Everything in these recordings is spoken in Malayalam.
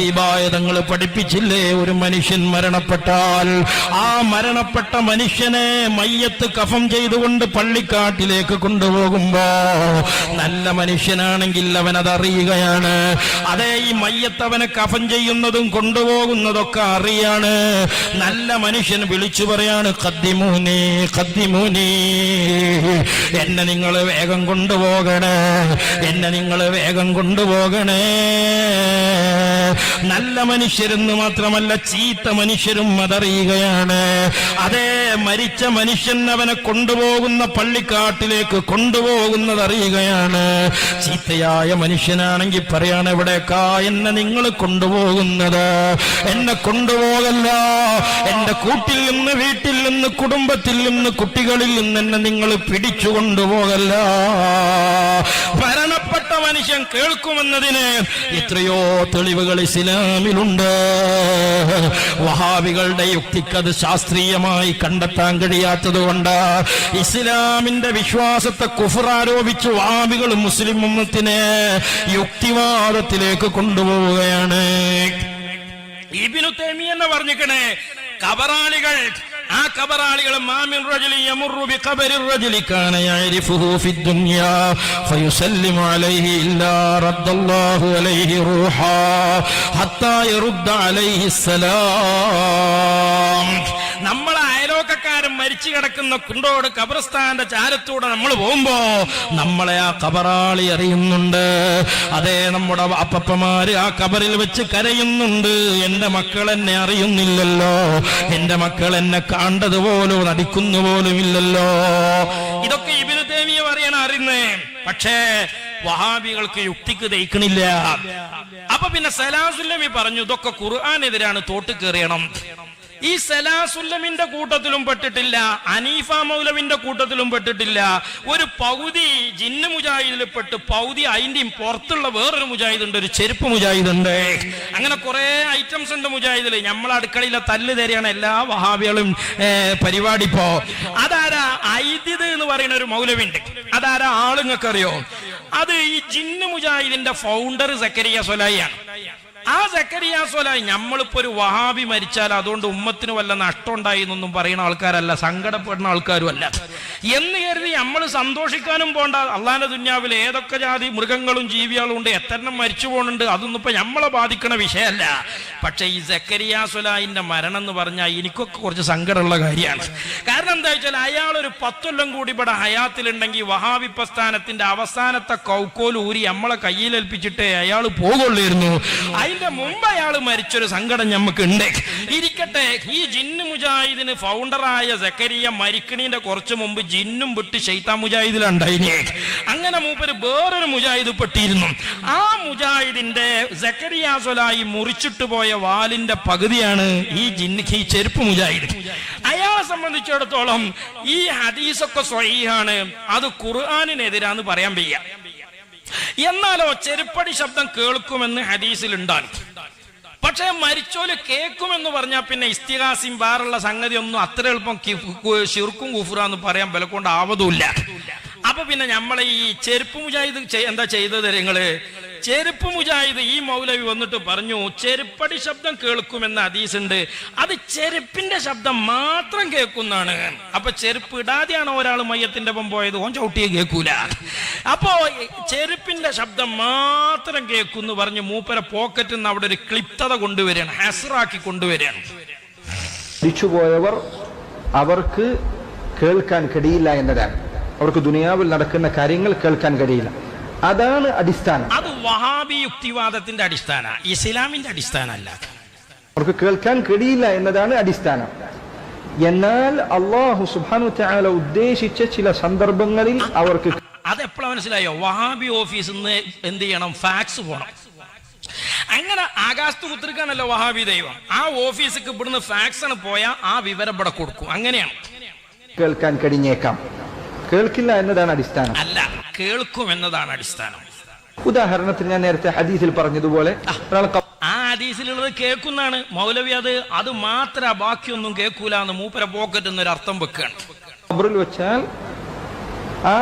ഹബീബായ പഠിപ്പിച്ചില്ലേ? ഒരു മനുഷ്യൻ മരണപ്പെട്ടാൽ ആ മരണപ്പെട്ട മനുഷ്യനെ മയ്യത്ത് കഫം ചെയ്തുകൊണ്ട് പള്ളിക്കാട്ടിലേക്ക് കൊണ്ടുപോകുമ്പോ നല്ല മനുഷ്യനാണെങ്കിൽ അവൻ അതറിയുകയാണ് അതേ ഈ മയ്യത്ത് അവനെ കഫം ചെയ്യുന്നതും കൊണ്ടുപോകുന്നതൊക്കെ അറിയാണ്. നല്ല മനുഷ്യൻ വിളിച്ചു പറയാണ് കദ്ദിമൂനി എന്നെ നിങ്ങൾ വേഗം കൊണ്ടുപോകണേ എന്നെ നിങ്ങൾ വേഗം കൊണ്ടുപോകണേ. നല്ല മനുഷ്യരെന്ന് മാത്രമല്ല ചീത്ത മനുഷ്യരും അതറിയുകയാണ്. അതേ മരിച്ച മനുഷ്യൻ അവനെ കൊണ്ടുപോകുന്ന പള്ളിക്കാട്ടിലേക്ക് കൊണ്ടുപോകുന്നത് അറിയുകയാണ്. ചീത്തയായ മനുഷ്യനാണെങ്കിൽ പറയാണ് എവിടേക്കാ എന്നെ നിങ്ങൾ കൊണ്ടുപോകുന്നത്? എന്നെ കൊണ്ടുപോകല്ല. എന്റെ കൂട്ടിൽ നിന്ന് വീട്ടിൽ നിന്ന് കുടുംബത്തിൽ നിന്ന് കുട്ടികളിൽ നിന്ന് എന്നെ നിങ്ങൾ പിടിച്ചു കൊണ്ടുപോകല്ല. മനുഷ്യൻ കേൾക്കുമെന്നതിന് എത്രയോ തെളിവുകൾ ഇസ്ലാമിലുണ്ട്. വഹാബികളുടെ യുക്തിക്കത് ശാസ്ത്രീയമായി കണ്ടെത്താൻ കഴിയാത്തത് കൊണ്ട് ഇസ്ലാമിന്റെ വിശ്വാസത്തെ കുഫറാരോപിച്ച് വഹാബികൾ മുസ്ലിം ഉമ്മത്തിനെ യുക്തിവാദത്തിലേക്ക് കൊണ്ടുപോവുകയാണ്. ഇബിനു എന്ന് പറഞ്ഞിക്കണേ കബറാളികൾ ആ കബറാളികൾ മാമിൻ റജലി യമറു ബിഖബരി റജലി കാന യഅരിഫുഹു ഫി ദുനിയാ ഫയുസല്ലിമു അലൈഹി ഇല്ലാ അലൈഹി റൂഹാ ഹത്താ യറുദ്ദ അലൈഹി സലാം അയലോക്കക്കാരൻ മരിച്ചു കിടക്കുന്ന കുണ്ടോട് കബർസ്ഥാന്റെ ചാരത്തൂടെ നമ്മൾ പോകുമ്പോ നമ്മളെ ആ കബറാളി അറിയുന്നുണ്ട്. അതേ നമ്മുടെ അപ്പപ്പമാര് ആ കബറിൽ വെച്ച് കരയുന്നുണ്ട്. എന്റെ മക്കൾ എന്നെ അറിയുന്നില്ലല്ലോ. എന്റെ മക്കൾ എന്നെ കണ്ടത് പോലും നടിക്കുന്നു പോലും ഇല്ലല്ലോ ഇതൊക്കെ ഇബിനു ദേവിയെ പറയണ അറിയുന്നേ. പക്ഷേ വഹാബികൾക്ക് യുക്തിക്ക് ദയിക്കണില്ല അപ്പൊ പിന്നെ സലാസുല്ലമി പറഞ്ഞു ഇതൊക്കെ ഖുർആാനെതിരാണ് തോട്ട് കയറിയണം. ഈ സലാസുല്ലമിന്റെ കൂട്ടത്തിലും പെട്ടിട്ടില്ല അനീഫ മൗലവിന്റെ കൂട്ടത്തിലും പെട്ടിട്ടില്ല. ഒരു പൗതി ജിന്ന മുജാഹിദിൽ പെട്ട് പൗതി അതിന്റെയും പുറത്തുള്ള വേറൊരു മുജാഹിദ് ഉണ്ട് ഒരു ചെരുപ്പ് മുജാഹിദ് ഉണ്ട് അങ്ങനെ കുറെ ഐറ്റംസ് ഉണ്ട് മുജാഹിദിൽ നമ്മളെ അടുക്കളയിലെ തല്ല് തരെയാണ് എല്ലാ വഹാബികളും പരിപാടി ഇപ്പോ. അതാരാ ഐദിദ് എന്ന് പറയുന്ന ഒരു മൗലവിണ്ട് അതാരാ ആളുങ്ങൾക്ക് അറിയോ അത് ഈ ജിന്ന് മുജാഹിദിന്റെ ഫൗണ്ടർ സക്കരിയ സൊലായിയാണ് ആ സക്കരിയ നമ്മളിപ്പോ ഒരു വഹാബി മരിച്ചാൽ അതുകൊണ്ട് ഉമ്മത്തിന് വല്ല നഷ്ടം ഉണ്ടായി എന്നൊന്നും പറയുന്ന ആൾക്കാരല്ല സങ്കടപ്പെടുന്ന ആൾക്കാരും അല്ല എന്ന് കരുതി നമ്മൾ സന്തോഷിക്കാനും പോണ്ട. അള്ളാന്റെ ദുന്യാവിൽ ഏതൊക്കെ ജാതി മൃഗങ്ങളും ജീവികളും ഉണ്ട് എത്രണ്ണം മരിച്ചു പോകുന്നുണ്ട് അതൊന്നും ഇപ്പൊ നമ്മളെ ബാധിക്കണ വിഷയമല്ല. പക്ഷെ ഈ സക്കരിയ മരണം എന്ന് പറഞ്ഞാൽ എനിക്കൊക്കെ കുറച്ച് സങ്കടമുള്ള കാര്യമാണ്. കാരണം എന്താ വെച്ചാൽ അയാൾ ഒരു പത്തൊല്ലം കൂടി ഇവിടെ ഹയാത്തിലുണ്ടെങ്കിൽ വഹാബി പ്രസ്ഥാനത്തിന്റെ അവസാനത്തെ കൗക്കോൽ ഊരി നമ്മളെ കയ്യിലേൽപ്പിച്ചിട്ടേ അയാൾ പോകുള്ളായിരുന്നു. അതിന്റെ മുമ്പ് അയാൾ മരിച്ചൊരു സങ്കടം നമുക്ക് ഉണ്ട് ഇരിക്കട്ടെ ഈ ജിന്നു മുജാഹിദിന് ഫൗണ്ടറായ സക്കരിയ മരിക്കണീന്റെ കുറച്ചു മുമ്പ് ജിന്നും വിട്ട് ഷെയ്ത്താ മുജാഹിദിലുണ്ടായിനെ. അങ്ങനെ മൂപ്പര് വേറൊരു മുജാഹിദ് പെട്ടിരുന്നു. ആ മുജാഹിദിന്റെ സക്കരിയ സൊലായി മുറിച്ചിട്ട് പോയ വാലിന്റെ പകുതിയാണ് ഈ ജിന്ന് ഈ ചെരുപ്പ് മുജാഹിദ്. അയാളെ സംബന്ധിച്ചിടത്തോളം ഈ ഹദീസൊക്കെ സ്വഹീഹാണ്. അത് ഖുർആാനിനെതിരാന്ന് പറയാൻ വയ്യ. എന്നാലോ ചെരുപ്പടി ശബ്ദം കേൾക്കുമെന്ന് ഹദീസിൽ ഉണ്ടാകും പക്ഷേ മരിച്ചോൽ കേൾക്കുമെന്ന് പറഞ്ഞാൽ പിന്നെ ഇസ്തിഹാസിം വേറുള്ള സംഗതി ഒന്നും അത്ര എളുപ്പം ഷിർക്കും കുഫുറാന്ന് പറയാൻ വിലക്കൊണ്ട് ആവതുമില്ല അപ്പൊ പിന്നെ നമ്മളെ ഈ ചെരുപ്പ് മുജാഹിദ് എന്താ ചെയ്തത് നിങ്ങൾ? ചെരുപ്പ് മുജാഹിദ് ഈ മൗലവി വന്നിട്ട് പറഞ്ഞു ചെരുപ്പടി ശബ്ദം കേൾക്കുമെന്ന ഹദീസ് ഉണ്ട് അത് ചെരുപ്പിന്റെ ശബ്ദം മാത്രം കേൾക്കുന്നതാണ്. അപ്പൊ ചെരുപ്പ് ഇടാതെയാണ് ഒരാൾ മയ്യത്തിന്റെ ഒപ്പം പോയത്. ഓൻ ചവിട്ടിയെ കേൾക്കൂല. അപ്പോ ചെരുപ്പിന്റെ ശബ്ദം മാത്രം കേൾക്കുന്നു പറഞ്ഞു മൂപ്പര പോക്കറ്റിൽ നിന്ന് അവിടെ ഒരു ക്ലിപ്തത കൊണ്ടുവരികയാണ്. ഹെസറാക്കി കൊണ്ടുവരികയാണ്. മരിച്ചുപോയവർ അവർക്ക് കേൾക്കാൻ കഴിയില്ല എന്നതാണ്. അവർക്ക് ദുനിയാവിൽ നടക്കുന്ന കാര്യങ്ങൾ കേൾക്കാൻ കഴിയില്ല. അതാണ് അടിസ്ഥാനം. അത് വഹാബി യുക്തിവാദത്തിന്റെ അടിസ്ഥാന ഇസ്ലാമിന്റെ അടിസ്ഥാന അല്ല അവർക്ക് കേൾക്കാൻ കഴിയില്ല എന്നതാണ് അടിസ്ഥാനം. എന്നാൽ അള്ളാഹു സുബാനു ചാല ഉദ്ദേശിച്ച ചില സന്ദർഭങ്ങളിൽ അവർക്ക് അതെപ്പോഴാ മനസ്സിലായോ? വഹാബി ഓഫീസിൽ നിന്ന് എന്ത് ചെയ്യണം? ഫാക്സ് പോകണം അങ്ങനെ ആകാശത്ത് കുത്തിരിക്കാണല്ലോ വഹാബി ദൈവം. ആ ഓഫീസിക്ക് ഇവിടുന്ന് ഫാക്സ് ആണ് പോയാൽ ആ വിവരം ഇവിടെ കൊടുക്കും. അങ്ങനെയാണ്. കേൾക്കാൻ കഴിഞ്ഞേക്കാം. കേൾക്കില്ല എന്നതാണ് അടിസ്ഥാനം. അല്ല കേൾക്കും എന്നതാണ് അടിസ്ഥാനം. ഉദാഹരണത്തിന് ഞാൻ നേരത്തെ ഹദീസിൽ പറഞ്ഞതുപോലെ ഒരാൾ ആ ഹദീസിലുള്ളത് കേൾക്കുന്നതാണ് മൗലവി അത് അത് മാത്ര ബാക്കിയൊന്നും കേൾക്കൂല എന്ന് മൂപ്പര പോക്കറ്റ് എന്നൊരു അർത്ഥം വെക്കുകയാണ് ഖബറിൽ വെച്ചാൽ ആ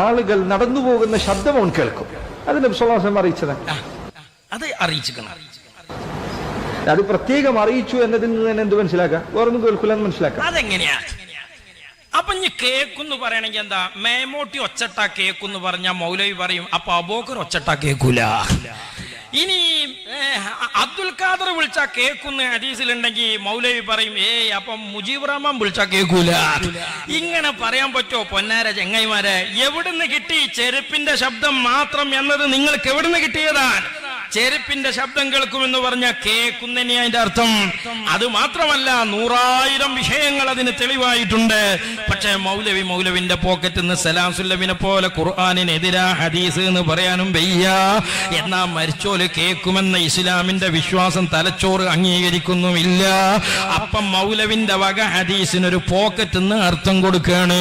ആളുകൾ നടന്നു പോകുന്ന ശബ്ദം അവൻ കേൾക്കും. അതിന് വിശ്വാസം അറിയിച്ചതാണ് ആ, അത് അറിയിച്ചിരിക്കണം. അത് പ്രത്യേകം അറിയിച്ചു എന്നതിൽ നിന്ന് തന്നെ എന്ത് മനസ്സിലാക്കാം? വേറൊന്നും കേൾക്കില്ല എന്ന് മനസ്സിലാക്കാം. അതെങ്ങനെയാ? അപ്പൊ ഇനി കേക്കെന്ന് പറയണെങ്കിൽ എന്താ? മേമോട്ടി ഒച്ചട്ട കേക്കെന്ന് പറഞ്ഞ മൗലവി പറയും അപ്പൊ അബോക്കർ ഒച്ചട്ട കേക്കൂല. ഇനി അബ്ദുൽ ഖാദർ വിളിച്ച കേക്കുന്ന ഹദീസിലുണ്ടെങ്കിൽ മൗലവി പറയും ഏയ് അപ്പം മുജീബ് റഹ്മാൻ വിളിച്ച കേക്കൂല. ഇങ്ങനെ പറയാൻ പറ്റുമോ പൊന്നാര ചെങ്ങൈമാരെ എവിടുന്ന് കിട്ടി ചെരുപ്പിന്റെ ശബ്ദം മാത്രം എന്നത് നിങ്ങൾക്ക് എവിടുന്ന് കിട്ടിയതാണ്? ചെരുപ്പിന്റെ ശബ്ദം കേൾക്കുമെന്ന് പറഞ്ഞ കേക്കുന്നനി അതിന്റെ അർത്ഥം. അത് മാത്രമല്ല നൂറായിരം വിഷയങ്ങൾ അതിന് തെളിവായിട്ടുണ്ട്. പക്ഷേ മൗലവി മൗലവിന്റെ പോക്കറ്റ് നിന്ന് സലാം സുല്ലമിനെ പോലെ ഖുർആാനിനെതിരാ ഹദീസ് എന്ന് പറയാനും വയ്യ. എന്നാ മരിച്ചോൽ കേൾക്കുമെന്ന ഇസ്ലാമിന്റെ വിശ്വാസം തലച്ചോറ് അംഗീകരിക്കുന്നുമില്ല. അപ്പം മൗലവിന്റെ വക ഹദീസിനൊരു പോക്കറ്റ് നിന്ന് അർത്ഥം കൊടുക്കുകയാണ്